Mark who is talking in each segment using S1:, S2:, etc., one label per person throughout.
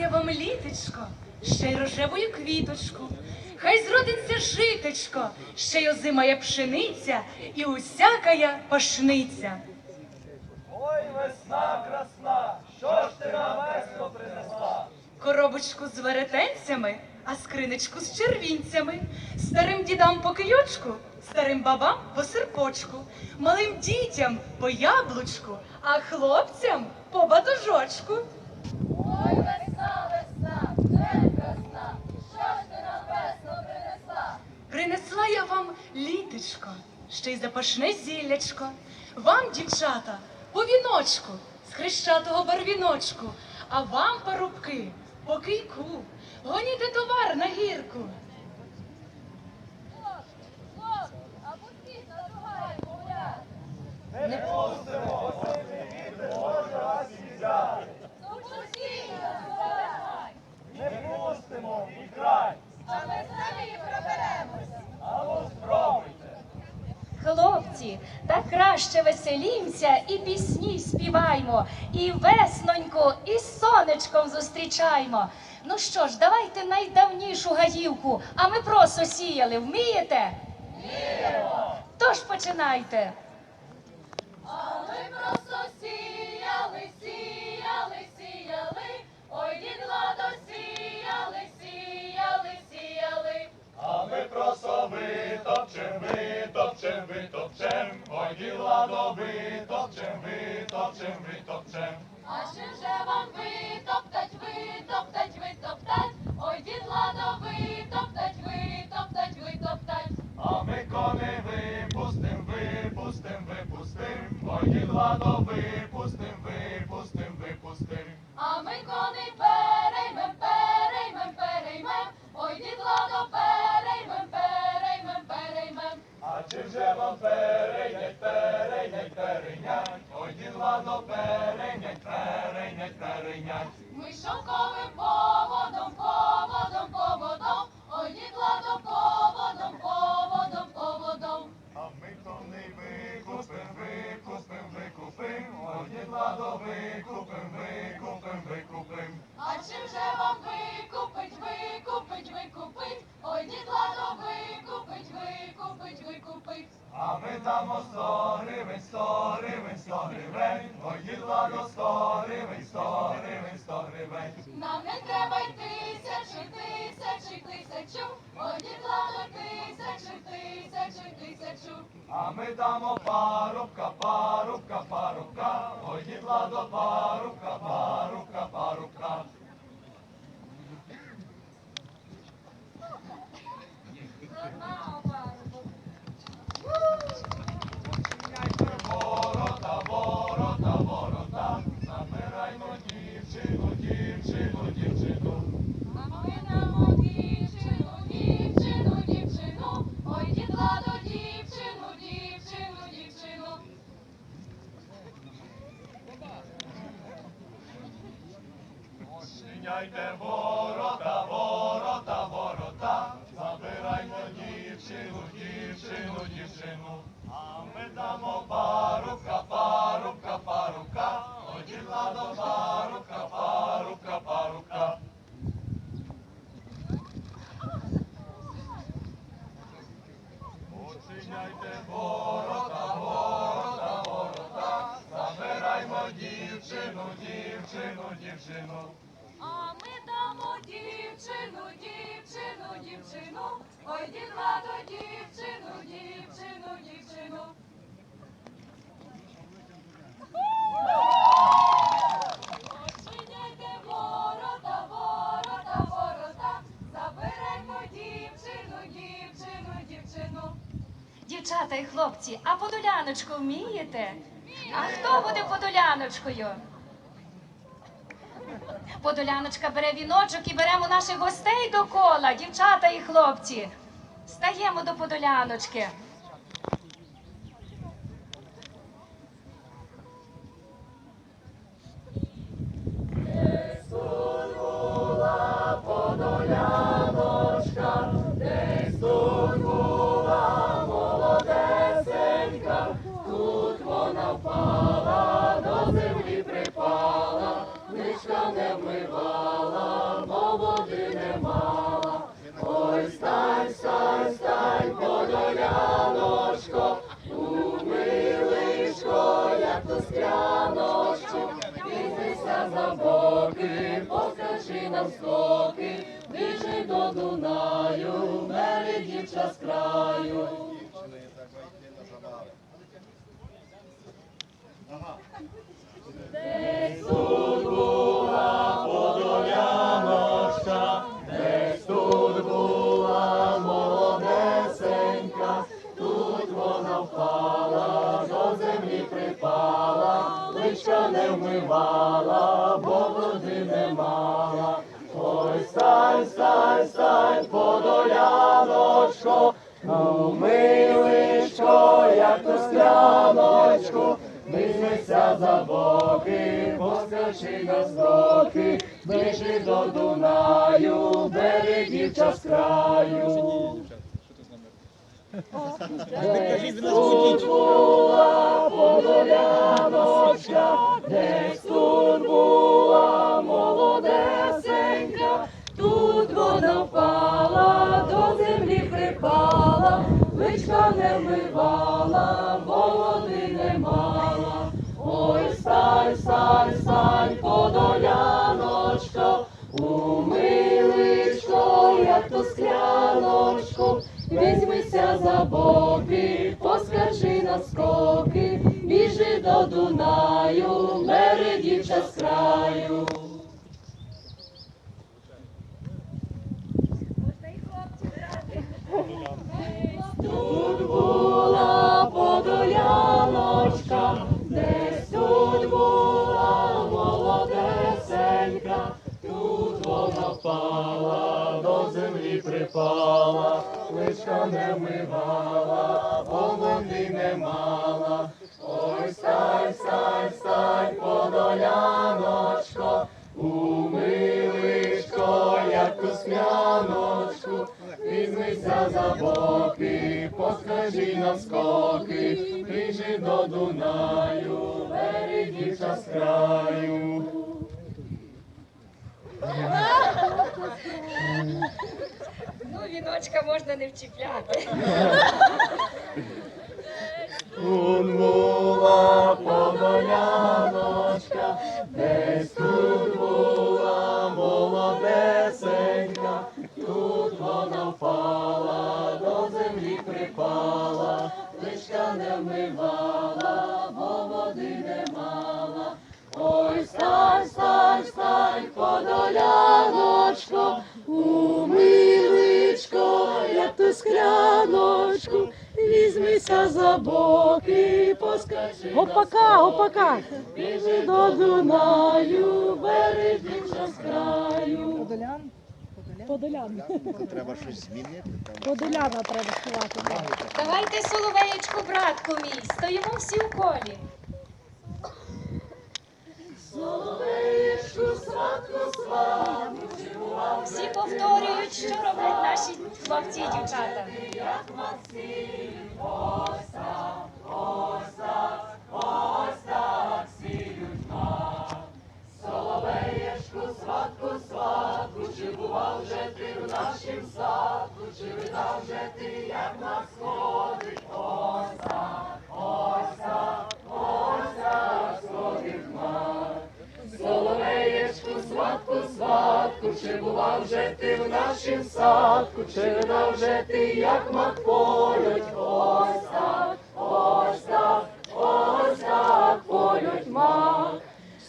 S1: Я вам літечко, ще й рожевою квіточку. Хай зродиться житечко, ще й озимая пшениця і усякая пашниця.
S2: Ой, весна красна, що ж ти на весну принесла?
S1: Коробочку з веретенцями, а скриничку з червінцями, старим дідам по кийочку, старим бабам по серпочку, малим дітям по яблучку, а хлопцям по батужочку.
S3: Ой, весна, весна, день красна, що ж ти на весну принесла?
S1: Принесла я вам літечко, ще й запашне зіллячко. Вам, дівчата, по віночку з хрещатого барвіночку, а вам, парубки, по кийку, гоніте товар на гірку.
S3: Хлопці, хлопці, а пустіть на другай гуляти.
S2: Не пустимо, осінній вітер може вас і взяти.
S3: Ну пустіть на другай,
S2: Не пустимо і край,
S3: а ми самі проберемося.
S2: а ну спробуйте.
S4: Хлопці, та краще веселімся і пісні співаймо, і весноньку, і сонечком зустрічаймо. Ну що ж, давайте найдавнішу гаївку, а ми просто сіяли. Вмієте? Вміємо! Тож починайте.
S3: А ми просто
S2: просто витопчем, витопчем, витопчем. Ой, діла до витопчем, витопчем, витопчем.
S3: А ще вже вам витоптать, витоптать, витоптать, ой, дід ладо витоптать, витоптать, витоптать.
S2: А ми коли випустим, випустим, випустим. Ой, діла до випустим, випустим, випустим.
S3: А ми коней
S2: До сто гривень, сто.
S3: Нам не треба й тисячі, тисячі, тисячу, дід тисячі, тисячі, тисячу.
S2: А ми дамо парубка, парубка. Ой, дідла до парубка, парубка, парубка. Ворота, ворота, ворота. Забираймо дівчину, дівчину, дівчину.
S3: А ми дамо дівчину, дівчину, дівчину, ой, дід ладо дівчину, дівчину, дівчину.
S2: Відчиняйте ворота, ворота, ворота, забираймо дівчину, дівчину, дівчину. А ми дамо парубка, парубка, парубка, оділа до парубка, парубка, парубка. Відчиняйте ворота, ворота, ворота, забираймо дівчину, дівчину, дівчину.
S3: А ми дамо дівчину, дівчину, дівчину, ой, ладо дівчину, дівчину, дівчину. Відчиняйте ворота, ворота, ворота, забираймо дівчину, дівчину, дівчину.
S4: Дівчата і хлопці, а подоляночку вмієте? А хто буде подоляночкою? Подоляночка бере віночок і беремо наших гостей до кола, дівчата і хлопці. Стаємо до подоляночки.
S2: Дівча з. Десь тут була подоляночка, десь тут була молодесенька, тут вона впала, до землі припала, личка не вмивала, бо води не мала. Ой, стань, стань, стань, подоляночко, умий личко, як ту скляночку, Візьмися за боки, поскочи на скоки, біжи до Дунаю, бери дівча з краю. Тут була подоляночка, личка не вмивала, володи не мала. Ой, стар, стань, скоки, біжи до Дунаю, бери дівча з краю.
S4: Ну, віночка можна не вчіпляти.
S2: Он була подоляночка, як скляночку, візьмися за боки, поскачи.
S5: Гопака, гопака.
S2: Біжи до Дунаю, бери дівча з краю.
S5: Подолян. Подолян.
S6: Треба щось змінити.
S5: Подоляна треба співати.
S4: Давайте соловеєчку, братку мій, стоїмо всі в колі.
S2: Соловеєчку, сватку, сватку,
S4: Всі повторюють, що роблять наші хлопці і дівчата.
S2: як ось чи вже ти, як мак полють, так, ось так, полють мак.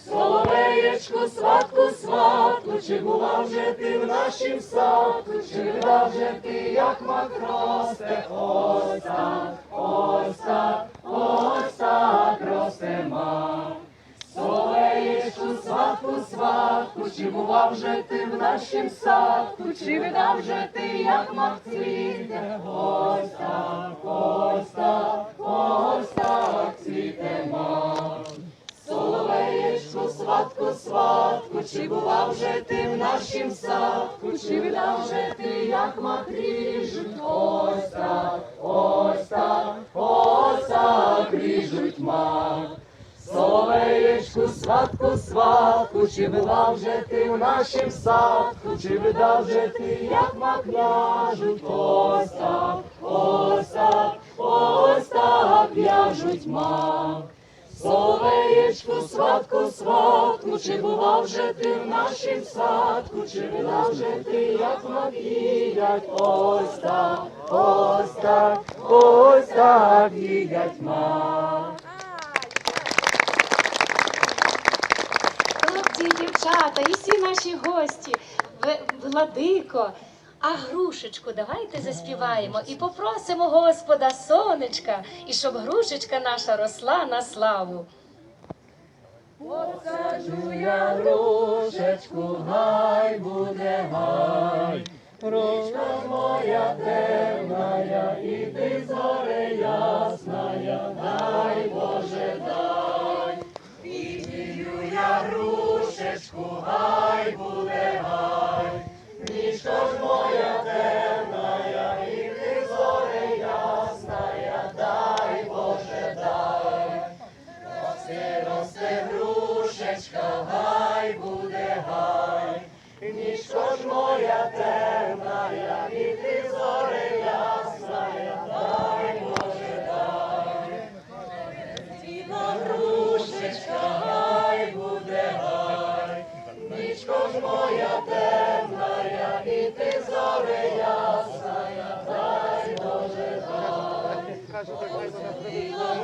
S2: Соловеєчку, сватку, сватку, чи бував вже ти в нашім садку, чи видав вже ти, як мак росте, так, ось так росте мак. Чи бував вже ти в нашім садку, чи видав вже ти, як мак цвіте, ось так, ось так, ось так цвіте мак. Соловеєчку, сватку, сватку, чи бував вже ти в нашім садку, чи видав вже ти, як мак ріжуть, ось так, сватку, сватку, чи бував вже ти в нашім садку, чи видав вже ти, як мак в'яжуть, ось так, ось так, ось так в'яжуть мак. Соловеєчку, сватку, сватку, чи бував же ти в нашім садку, чи видав же ти, як ось так, ось так їдять мак.
S4: Хлопці і дівчата, і всі наші гості, Владико, а грушечку давайте заспіваємо і попросимо Господа сонечка, і щоб грушечка наша росла на славу.
S2: Посаджу я грушечку, гай буде гай. Ручка моя темная, і ти зоре ясная, дай Боже